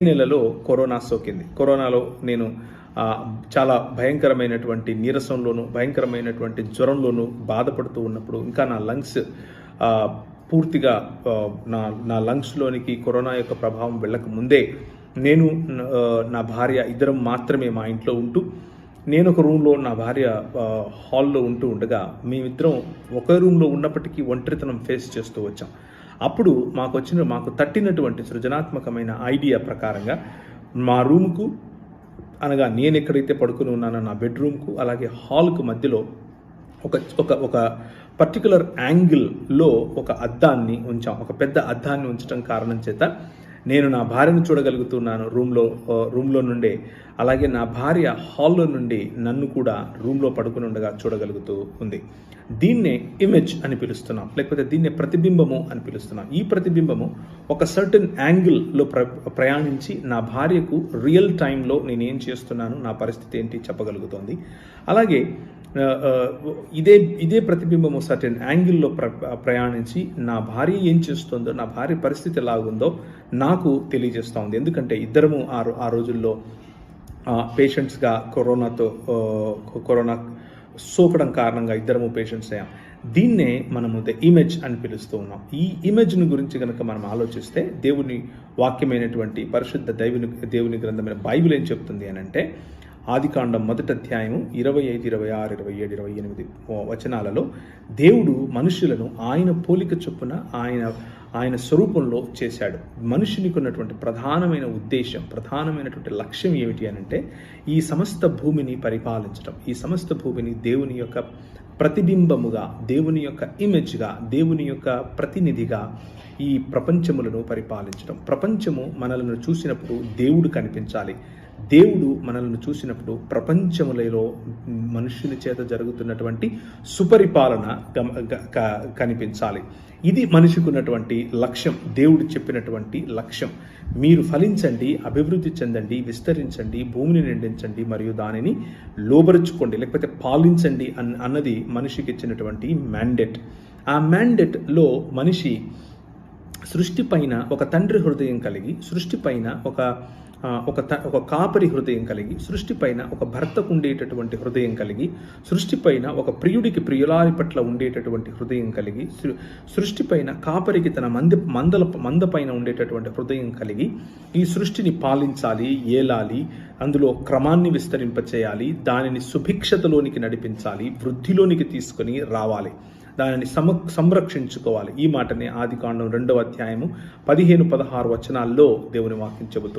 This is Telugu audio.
నెలలో కరోనా సోకింది. కరోనాలో నేను చాలా భయంకరమైనటువంటి నీరసంలోను భయంకరమైనటువంటి జ్వరంలోను బాధపడుతూ ఉన్నప్పుడు ఇంకా నా లంగ్స్ పూర్తిగా నా నా లంగ్స్లోనికి కరోనా యొక్క ప్రభావం వెళ్ళక ముందే నేను నా భార్య ఇద్దరం మాత్రమే మా ఇంట్లో ఉంటూ నేను ఒక రూమ్లో నా భార్య హాల్లో ఉంటూ ఉండగా మేమిద్దరం ఒకే రూమ్లో ఉన్నప్పటికీ ఒంటరితనం ఫేస్ చేస్తూ వచ్చాం. అప్పుడు మాకు వచ్చిన మాకు తట్టినటువంటి సృజనాత్మకమైన ఐడియా ప్రకారంగా మా రూమ్కు అనగా నేను ఎక్కడైతే పడుకుని ఉన్నానో నా బెడ్రూమ్కు అలాగే హాల్కు మధ్యలో ఒక ఒక ఒక పర్టికులర్ యాంగిల్లో ఒక అద్దాన్ని ఉంచాం. ఒక పెద్ద అద్దాన్ని ఉంచడం కారణం చేత నేను నా భార్యను చూడగలుగుతున్నాను రూమ్లో రూమ్లో నుండే. అలాగే నా భార్య హాల్లో నుండి నన్ను కూడా రూమ్లో పడుకుని ఉండగా చూడగలుగుతూ ఉంది. దీన్నే ఇమేజ్ అని పిలుస్తున్నాం. లేకపోతే దీన్నే ప్రతిబింబము అని పిలుస్తున్నాం. ఈ ప్రతిబింబము ఒక సర్టన్ యాంగిల్లో ప్ర ప్రయాణించి నా భార్యకు రియల్ టైంలో నేను ఏం చేస్తున్నాను నా పరిస్థితి ఏంటి చెప్పగలుగుతోంది. అలాగే ఇదే ఇదే ప్రతిబింబము సర్టెన్ యాంగిల్లో ప్ర ప్రయాణించి నా భార్య ఏం చేస్తుందో నా భార్య పరిస్థితి ఎలాగుందో నాకు తెలియజేస్తూ ఉంది. ఎందుకంటే ఇద్దరము ఆ ఆ రోజుల్లో పేషెంట్స్గా కరోనాతో కరోనా సోకడం కారణంగా ఇద్దరము పేషెంట్స్ అయ్యాం. దీన్నే మనము ద ఇమేజ్ అని పిలుస్తూ ఉన్నాం. ఈ ఇమేజ్ని గురించి కనుక మనం ఆలోచిస్తే దేవుని వాక్యమైనటువంటి పరిశుద్ధ దైవుని దేవుని గ్రంథమైన బైబిల్ ఏం చెప్తుంది అని అంటే ఆదికాండం మొదటి అధ్యాయము ఇరవై ఐదు ఇరవై ఆరు ఇరవై ఏడు ఇరవై ఎనిమిది వచనాలలో దేవుడు మనుషులను ఆయన పోలిక చొప్పున ఆయన ఆయన స్వరూపంలో చేశాడు. మనుషునికి ఉన్నటువంటి ప్రధానమైన ఉద్దేశం ప్రధానమైనటువంటి లక్ష్యం ఏమిటి అని అంటే ఈ సమస్త భూమిని పరిపాలించడం ఈ సమస్త భూమిని దేవుని యొక్క ప్రతిబింబముగా దేవుని యొక్క ఇమేజ్గా దేవుని యొక్క ప్రతినిధిగా ఈ ప్రపంచములను పరిపాలించడం ప్రపంచము మనలను చూసినప్పుడు దేవుడు కనిపించాలి. దేవుడు మనల్ని చూసినప్పుడు ప్రపంచములలో మనుషుల చేత జరుగుతున్నటువంటి సుపరిపాలన గమ- కనిపించాలి. ఇది మనిషికి ఉన్నటువంటి లక్ష్యం దేవుడు చెప్పినటువంటి లక్ష్యం. మీరు ఫలించండి అభివృద్ధి చెందండి విస్తరించండి భూమిని నిండించండి మరియు దానిని లోబరుచుకోండి లేకపోతే పాలించండి అన్ అన్నది మనిషికి ఇచ్చినటువంటి మ్యాండెట్ ఆ మ్యాండెట్లో మనిషి సృష్టిపైన ఒక తండ్రి హృదయం కలిగి సృష్టిపైన ఒక ఒక త ఒక కాపరి హృదయం కలిగి సృష్టిపైన ఒక భర్తకు ఉండేటటువంటి హృదయం కలిగి సృష్టిపైన ఒక ప్రియుడికి ప్రియులారి పట్ల ఉండేటటువంటి హృదయం కలిగి సృ- కాపరికి తన మంది మందల మంద పైన ఉండేటటువంటి హృదయం కలిగి ఈ సృష్టిని పాలించాలి ఏలాలి అందులో క్రమాన్ని విస్తరింపచేయాలి దానిని సుభిక్షతలోనికి నడిపించాలి వృద్ధిలోనికి తీసుకొని రావాలి దానిని సమ సంరక్షించుకోవాలి. ఈ మాటనే ఆది కాండం రెండవ అధ్యాయము పదిహేను పదహారు వచనాల్లో దేవుని వాక్యం చెబుతోంది.